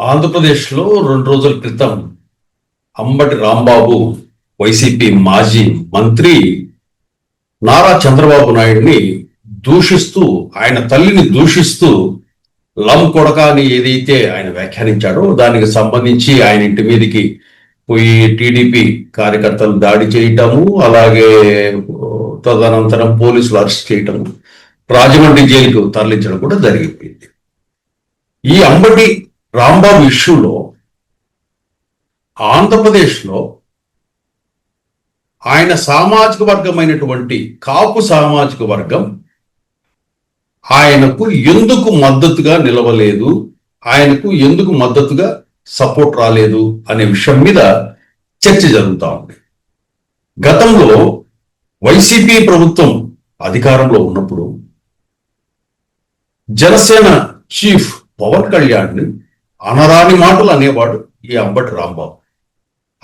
ఆంధ్రప్రదేశ్లో రెండు రోజుల క్రితం అంబటి రాంబాబు వైసీపీ మాజీ మంత్రి నారా చంద్రబాబు నాయుడిని దూషిస్తూ ఆయన తల్లిని దూషిస్తూ లం కొడక అని ఏదైతే ఆయన వ్యాఖ్యానించాడో దానికి సంబంధించి ఆయన ఇంటి మీదకి పోయి టీడీపీ కార్యకర్తలు దాడి చేయటము అలాగే తదనంతరం పోలీసులు అరెస్ట్ చేయటము రాజమండ్రి జైలుకు తరలించడం కూడా జరిగిపోయింది. ఈ అంబటి రాంబాబు ఇష్యూలో ఆంధ్రప్రదేశ్లో ఆయన సామాజిక వర్గమైనటువంటి కాపు సామాజిక వర్గం ఆయనకు ఎందుకు మద్దతుగా నిలవలేదు? ఆయనకు ఎందుకు మద్దతుగా సపోర్ట్ రాలేదు? అనే విషయం మీద చర్చ జరుగుతూ ఉంది. గతంలో వైసీపీ ప్రభుత్వం అధికారంలో ఉన్నప్పుడు జనసేన చీఫ్ పవన్ కళ్యాణ్ అనరాని మాటలు అనేవాడు ఈ అంబటి రాంబాబు.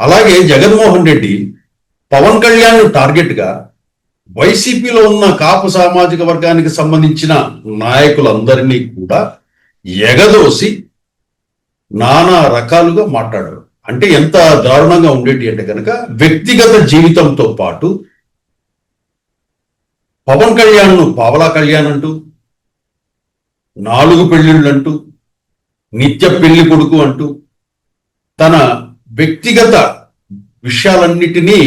అలాగే జగన్మోహన్ రెడ్డి పవన్ కళ్యాణ్ టార్గెట్గా వైసీపీలో ఉన్న కాపు సామాజిక వర్గానికి సంబంధించిన నాయకులందరినీ కూడా ఎగదోసి నానా రకాలుగా మాట్లాడారు. అంటే ఎంత దారుణంగా ఉండేటి అంటే కనుక వ్యక్తిగత జీవితంతో పాటు పవన్ కళ్యాణ్ను పావలా కళ్యాణ్ అంటూ నాలుగు పెళ్ళిళ్ళు అంటూ నిత్య పెళ్ళి కొడుకు అంటూ తన వ్యక్తిగత విషయాలన్నిటినీ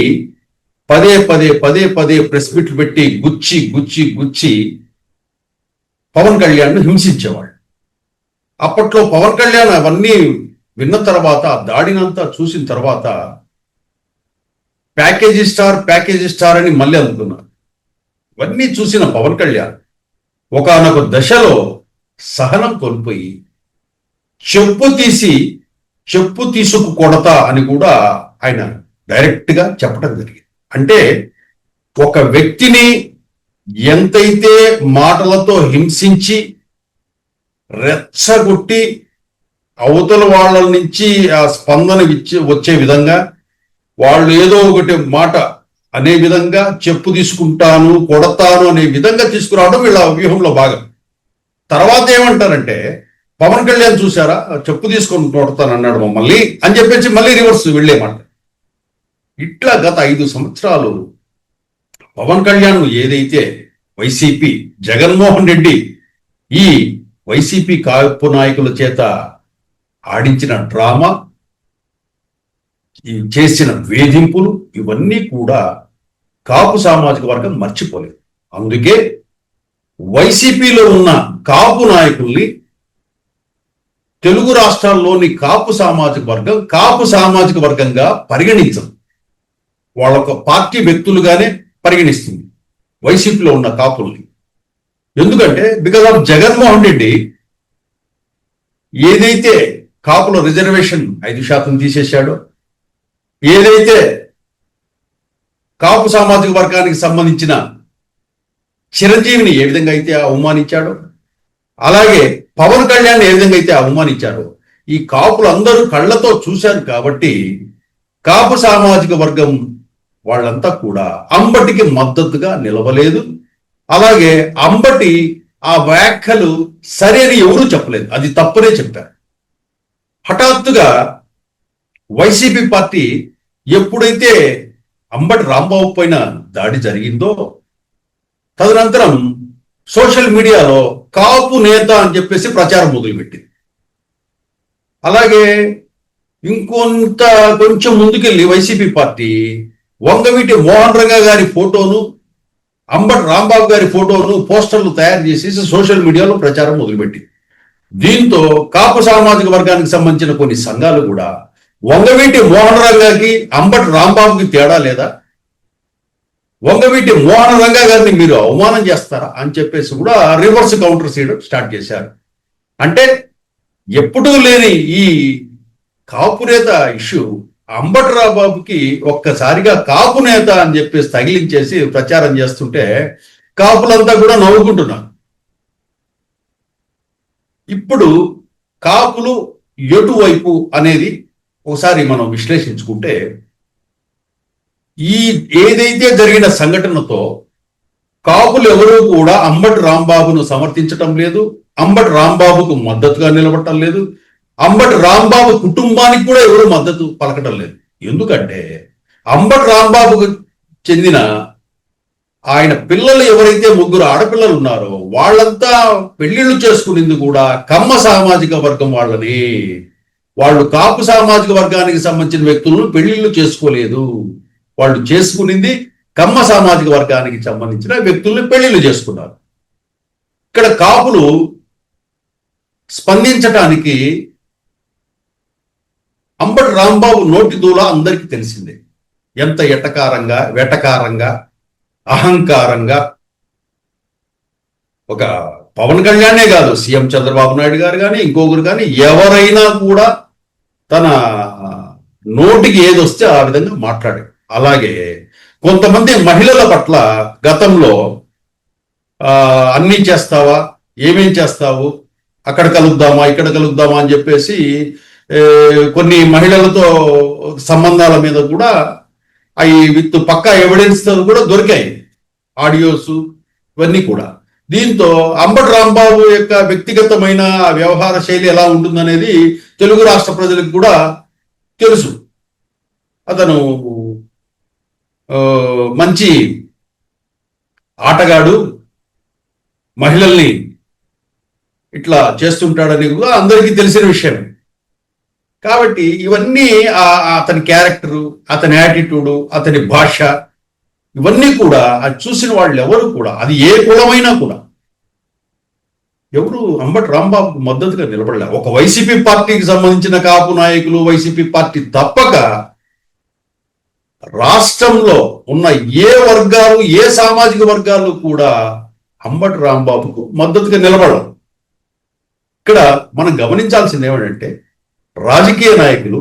పదే పదే పదే పదే ప్రెస్ మీట్లు పెట్టి గుచ్చి గుచ్చి గుచ్చి పవన్ కళ్యాణ్ను హింసించేవాడు అప్పట్లో పవన్ కళ్యాణ్ అవన్నీ విన్న తర్వాత దాడినంతా చూసిన తర్వాత ప్యాకేజీ స్టార్ ప్యాకేజీ స్టార్ అని మళ్ళీ అనుకున్నారు. ఇవన్నీ చూసిన పవన్ కళ్యాణ్ ఒకనొక దశలో సహనం కోల్పోయి చెప్పు తీసి చెప్పు తీసుకు కొడతా అని కూడా ఆయన డైరెక్ట్గా చెప్పడం జరిగింది. అంటే ఒక వ్యక్తిని ఎంతైతే మాటలతో హింసించి రెచ్చగొట్టి అవతల వాళ్ళ నుంచి ఆ స్పందన ఇచ్చి వచ్చే విధంగా వాళ్ళు ఏదో ఒకటి మాట అనే విధంగా చెప్పు తీసుకుంటాను కొడతాను అనే విధంగా తీసుకురావడం వీళ్ళ వ్యూహంలో భాగం. తర్వాత ఏమంటారంటే పవన్ కళ్యాణ్ చూసారా చెప్పు తీసుకొని కొడతాను అన్నాడు మమ్మల్ని. అని చెప్పేసి మళ్ళీ రివర్స్ వెళ్ళేమాట. ఇట్లా గత ఐదు సంవత్సరాలు పవన్ కళ్యాణ్ ఏదైతే వైసీపీ జగన్మోహన్ రెడ్డి ఈ వైసీపీ కాపు నాయకుల చేత ఆడించిన డ్రామా ఈ చేసిన వేధింపులు ఇవన్నీ కూడా కాపు సామాజిక వర్గం మర్చిపోలేదు. అందుకే వైసీపీలో ఉన్న కాపు నాయకుల్ని తెలుగు రాష్ట్రాల్లోని కాపు సామాజిక వర్గం కాపు సామాజిక వర్గంగా పరిగణించదు వాళ్ళ ఒక పార్టీ వ్యక్తులుగానే పరిగణిస్తుంది. వైసీపీలో ఉన్న కాపుల్ని. ఎందుకంటే బికాస్ ఆఫ్ జగన్మోహన్ రెడ్డి ఏదైతే కాపుల రిజర్వేషన్ ఐదు శాతం తీసేశాడో ఏదైతే కాపు సామాజిక వర్గానికి సంబంధించిన చిరంజీవిని ఏ విధంగా అయితే అవమానించాడో అలాగే పవన్ కళ్యాణ్ ఏ విధంగా అయితే అవమానించారో ఈ కాపులు అందరూ కళ్ళతో చూశారు కాబట్టి కాపు సామాజిక వర్గం వాళ్ళంతా కూడా అంబటికి మద్దతుగా నిలవలేదు. అలాగే అంబటి ఆ వ్యాఖ్యలు సరి అని ఎవరూ చెప్పలేదు. అది తప్పునే చెప్పారు. హఠాత్తుగా వైసీపీ పార్టీ ఎప్పుడైతే అంబటి రాంబాబు పైన దాడి జరిగిందో తదనంతరం సోషల్ మీడియాలో కాపు నేత అని చెప్పేసి ప్రచారం మొదలుపెట్టింది. అలాగే ఇంకొంత కొంచెం ముందుకెళ్ళి వైసీపీ పార్టీ వంగవీటి మోహన్ రంగా గారి ఫోటోను అంబటి రాంబాబు గారి ఫోటోను పోస్టర్లు తయారు చేసేసి సోషల్ మీడియాలో ప్రచారం మొదలుపెట్టింది. దీంతో కాపు సామాజిక వర్గానికి సంబంధించిన కొన్ని సంఘాలు కూడా వంగవీటి మోహన్ రంగాకి అంబటి రాంబాబుకి తేడా లేదా? వంగవీటి మోహన రంగా గారిని మీరు అవమానం చేస్తారా అని చెప్పేసి కూడా రివర్స్ కౌంటర్ చేయడం స్టార్ట్ చేశారు. అంటే ఎప్పుడూ లేని ఈ కాపునేత ఇష్యూ అంబటి బాబుకి ఒక్కసారిగా కాపు నేత అని చెప్పేసి తగిలించేసి ప్రచారం చేస్తుంటే కాపులంతా కూడా నవ్వుకుంటున్నారు. ఇప్పుడు కాపులు ఎటువైపు అనేది ఒకసారి మనం విశ్లేషించుకుంటే ఈ ఏదైతే జరిగిన సంఘటనతో కాపులు ఎవరూ కూడా అంబటి రాంబాబును సమర్థించటం లేదు అంబటి రాంబాబుకు మద్దతుగా నిలబడటం లేదు అంబటి రాంబాబు కుటుంబానికి కూడా ఎవరు మద్దతు పలకటం లేదు. ఎందుకంటే అంబటి రాంబాబుకు చెందిన ఆయన పిల్లలు ఎవరైతే ముగ్గురు ఆడపిల్లలు ఉన్నారో వాళ్ళంతా పెళ్ళిళ్ళు చేసుకునింది కూడా కమ్మ సామాజిక వర్గం వాళ్ళని. వాళ్ళు కాపు సామాజిక వర్గానికి సంబంధించిన వ్యక్తులను పెళ్ళిళ్ళు చేసుకోలేదు. వాళ్ళు చేసుకునింది కమ్మ సామాజిక వర్గానికి సంబంధించిన వ్యక్తుల్ని పెళ్ళిళ్ళు చేసుకున్నారు. ఇక్కడ కాపులు స్పందించటానికి అంబటి రాంబాబు నోటి దూల అందరికీ తెలిసిందే. ఎంత ఎటకారంగా వెటకారంగా అహంకారంగా ఒక పవన్ కళ్యాణే కాదు సీఎం చంద్రబాబు నాయుడు గారు కానీ ఇంకొకరు కానీ ఎవరైనా కూడా తన నోటికి ఏది వస్తే ఆ విధంగా మాట్లాడారు. అలాగే కొంతమంది మహిళల పట్ల గతంలో అన్నీ చేస్తావా? ఏమేం చేస్తావు? అక్కడ కలుద్దామా? ఇక్కడ కలుద్దామా అని చెప్పేసి కొన్ని మహిళలతో సంబంధాల మీద కూడా అవి విత్ పక్కా ఎవిడెన్స్ కూడా దొరికాయి. ఆడియోస్ ఇవన్నీ కూడా. దీంతో అంబటి రాంబాబు యొక్క వ్యక్తిగతమైన వ్యవహార శైలి ఎలా ఉంటుందనేది తెలుగు రాష్ట్ర ప్రజలకు కూడా తెలుసు. అతను మంచి ఆటగాడు మహిళల్ని ఇట్లా చేస్తుంటాడని కూడా అందరికీ తెలిసిన విషయమే కాబట్టి ఇవన్నీ ఆ- అతని క్యారెక్టరు అతని యాటిట్యూడు అతని భాష ఇవన్నీ కూడా అది చూసిన వాళ్ళు ఎవరు కూడా అది ఏ కులమైనా కూడా ఎవరు అంబటి రాంబాబుకు మద్దతుగా నిలబడలే. ఒక వైసీపీ పార్టీకి సంబంధించిన కాపు నాయకులు వైసీపీ పార్టీ తప్పక రాష్ట్రంలో ఉన్న ఏ వర్గాలు ఏ సామాజిక వర్గాలు కూడా అంబటి రాంబాబుకు మద్దతుగా నిలబడరు ఇక్కడ మనం గమనించాల్సింది ఏమిటంటే రాజకీయ నాయకులు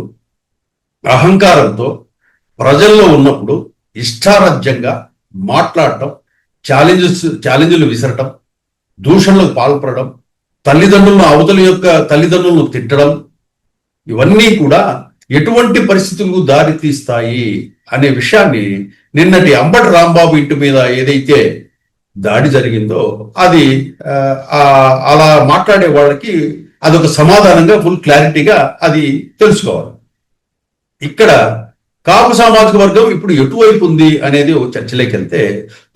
అహంకారంతో ప్రజల్లో ఉన్నప్పుడు ఇష్టారాజ్యంగా మాట్లాడటం ఛాలెంజెస్ ఛాలెంజ్లు విసరటం దూషణలకు పాల్పడడం తల్లిదండ్రులను అవతల యొక్క తల్లిదండ్రులను తిట్టడం ఇవన్నీ కూడా ఎటువంటి పరిస్థితులకు దారితీస్తాయి? అనే విషయాన్ని నిన్నటి అంబటి రాంబాబు ఇంటి మీద ఏదైతే దాడి జరిగిందో అది అలా మాట్లాడే వాళ్ళకి అదొక సమాధానంగా ఫుల్ క్లారిటీగా అది తెలుసుకోవాలి. ఇక్కడ కాపు సామాజిక వర్గం ఇప్పుడు ఎటువైపు ఉంది అనేది ఒక చర్చలోకి వెళ్తే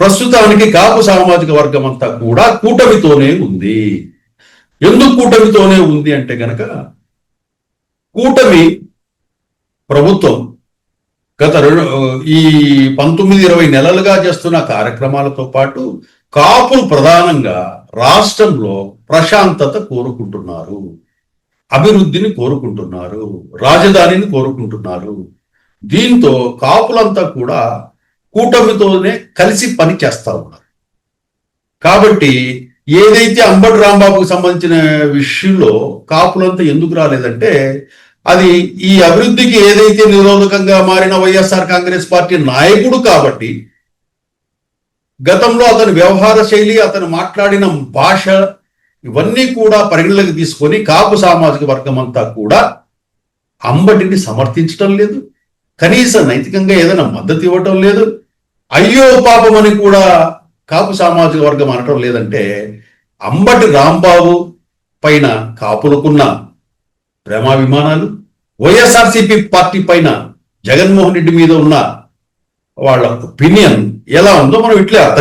ప్రస్తుతానికి కాపు సామాజిక వర్గం అంతా కూడా కూటమితోనే ఉంది. ఎందుకు కూటమితోనే ఉంది అంటే గనక కూటమి ప్రభుత్వం గత రెండు ఈ పంతొమ్మిది ఇరవై నెలలుగా చేస్తున్న కార్యక్రమాలతో పాటు కాపులు ప్రధానంగా రాష్ట్రంలో ప్రశాంతత కోరుకుంటున్నారు అభివృద్ధిని కోరుకుంటున్నారు రాజధానిని కోరుకుంటున్నారు. దీంతో కాపులంతా కూడా కూటమితోనే కలిసి పని చేస్తా ఉన్నారు. కాబట్టి ఏదైతే అంబటి రాంబాబుకు సంబంధించిన విషయంలో కాపులంతా ఎందుకు రాలేదంటే అది ఈ అభివృద్ధికి ఏదైతే నిరోధకంగా మారిన వైఎస్ఆర్ కాంగ్రెస్ పార్టీ నాయకుడు కాబట్టి గతంలో అతని వ్యవహార శైలి అతను మాట్లాడిన భాష ఇవన్నీ కూడా పరిగణలోకి తీసుకొని కాపు సామాజిక వర్గం అంతా కూడా అంబటిని సమర్థించటం లేదు. కనీసం నైతికంగా ఏదైనా మద్దతు ఇవ్వటం లేదు. అయ్యో పాపం అని కూడా కాపు సామాజిక వర్గం అనటం లేదంటే అంబటి రాంబాబు పైన కాపులకున్న ప్రేమాభిమానాలు వైఎస్ఆర్సీపీ పార్టీ పైన జగన్మోహన్ రెడ్డి మీద ఉన్న వాళ్ళ ఒపీనియన్ ఎలా ఉందో మనం ఇట్లే అర్థం